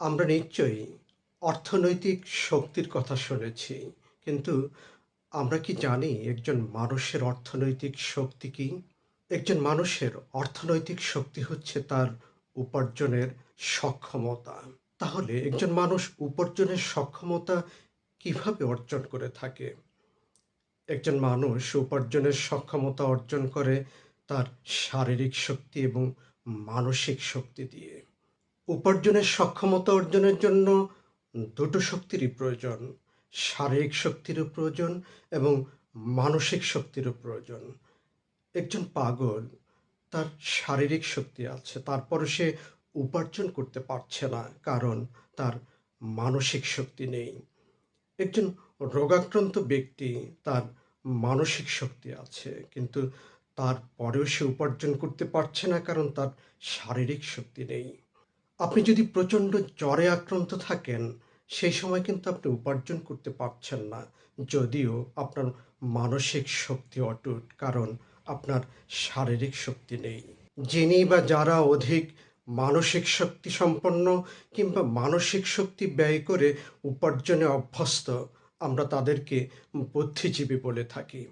আমরা নিশ্চয়ই অর্থনৈতিক শক্তির কথা শুনেছি, কিন্তু আমরা কি জানি একজন মানুষের অর্থনৈতিক শক্তি কি? একজন মানুষের অর্থনৈতিক শক্তি হচ্ছে তার উপার্জনের সক্ষমতা। তাহলে একজন মানুষ উপার্জনের সক্ষমতা কীভাবে অর্জন করে থাকে? একজন মানুষ উপার্জনের সক্ষমতা অর্জন করে তার শারীরিক শক্তি এবং মানসিক শক্তি দিয়ে। উপার্জনের সক্ষমতা অর্জনের জন্য দুটো শক্তিরই প্রয়োজন, শারীরিক শক্তিরও প্রয়োজন এবং মানসিক শক্তিরও প্রয়োজন। একজন পাগল, তার শারীরিক শক্তি আছে তারপরে সে উপার্জন করতে পারছে না কারণ তার মানসিক শক্তি নেই। একজন রোগাক্রান্ত ব্যক্তি, তার মানসিক শক্তি আছে, কিন্তু তারপরেও সে উপার্জন করতে পারছে না কারণ তার শারীরিক শক্তি নেই। আপনি যদি প্রচণ্ড জ্বরে আক্রান্ত থাকেন, সেই সময় কিন্তু আপনি উপার্জন করতে পারছেন না। যদিও আপনার মানসিক শক্তি অটুট, কারণ আপনার শারীরিক শক্তি নেই। যিনি বা যারা অধিক মানসিক শক্তি সম্পন্ন কিংবা মানসিক শক্তি ব্যয় করে উপার্জনে অভ্যস্ত, আমরা তাদেরকে বুদ্ধিজীবী বলে থাকি।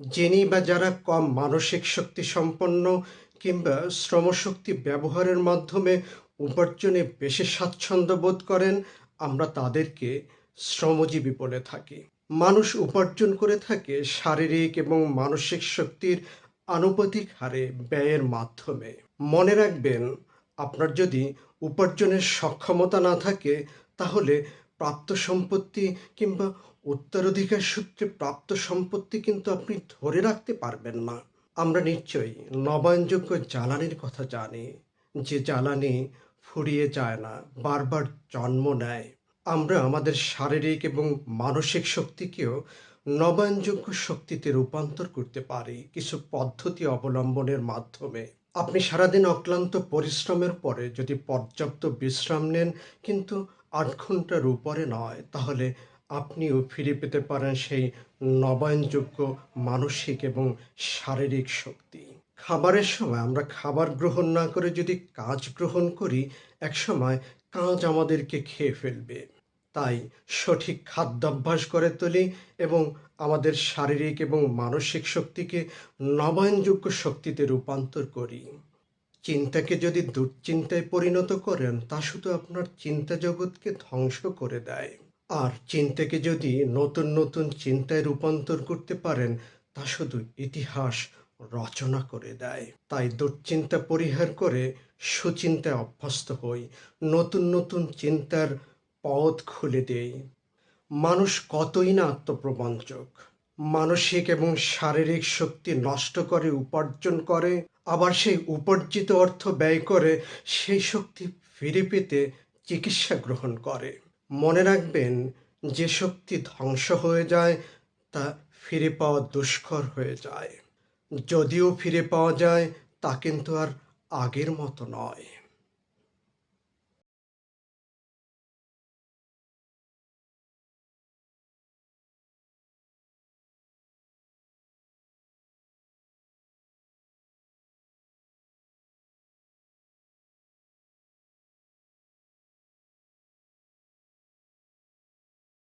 যিনি বা যারা কম মানসিক শক্তি সম্পন্ন কিংবা শ্রমশক্তি ব্যবহারের মাধ্যমে উপার্জনে বেশি স্বাচ্ছন্দ্য বোধ করেন, আমরা তাদেরকে শ্রমজীবী বলে থাকি। মানুষ উপার্জন করে থাকে শারীরিক এবং মানসিক শক্তির আনুপাতিক হারে ব্যয়ের মাধ্যমে। মনে রাখবেন, আপনার যদি উপার্জনের সক্ষমতা না থাকে, তাহলে প্রাপ্ত সম্পত্তি কিংবা উত্তরাধিকার সূত্রে প্রাপ্ত সম্পত্তি কিন্তু আপনি ধরে রাখতে পারবেন না। আমরা নিশ্চয়ই নবায়নযোগ্য জ্বালানির কথা জানি। যে জ্বালানি ফুরিয়ে যায় না, বারবার জন্ম নেয়। আমরা আমাদের শারীরিক এবং মানসিক শক্তিকেও নবায়নযোগ্য শক্তিতে রূপান্তর করতে পারি কিছু পদ্ধতি অবলম্বনের মাধ্যমে। আপনি সারাদিন অক্লান্ত পরিশ্রমের পরে যদি পর্যাপ্ত বিশ্রাম নেন কিন্তু আট ঘণ্টার উপরে নয়, তাহলে আপনিও ফিরে পেতে পারেন সেই নবায়নযোগ্য মানসিক এবং শারীরিক শক্তি। খাবারের সময় আমরা খাবার গ্রহণ না করে যদি কাজ গ্রহণ করি, একসময় কাজ আমাদেরকে খেয়ে ফেলবে। তাই সঠিক খাদ্যাভ্যাস করে তুলি এবং আমাদের শারীরিক এবং মানসিক শক্তিকে নবায়নযোগ্য শক্তিতে রূপান্তর করি। চিন্তাকে যদি দুশ্চিন্তায় পরিণত করেন, তা শুধু আপনার চিন্তা জগৎকে ধ্বংস করে দেয়। আর চিন্তাকে যদি নতুন নতুন চিন্তায় রূপান্তর করতে পারেন, তা শুধু ইতিহাস রচনা করে দেয়। তাই দুশ্চিন্তা পরিহার করে সুচিন্তায় অভ্যস্ত হই, নতুন নতুন চিন্তার পথ খুলে দেই। মানুষ কতই না আত্মপ্রবঞ্চক। মানসিক এবং শারীরিক শক্তি নষ্ট করে, উপার্জন করে, আবার সেই উপার্জিত অর্থ ব্যয় করে, সেই শক্তি ফিরে পেতে চিকিৎসা গ্রহণ করে। মনে রাখবেন, যে শক্তি ধ্বংস হয়ে যায়, তা ফিরে পাওয়া দুষ্কর হয়ে যায়। যদিও ফিরে পাওয়া যায় তা কিন্তু আর আগের মতো নয়।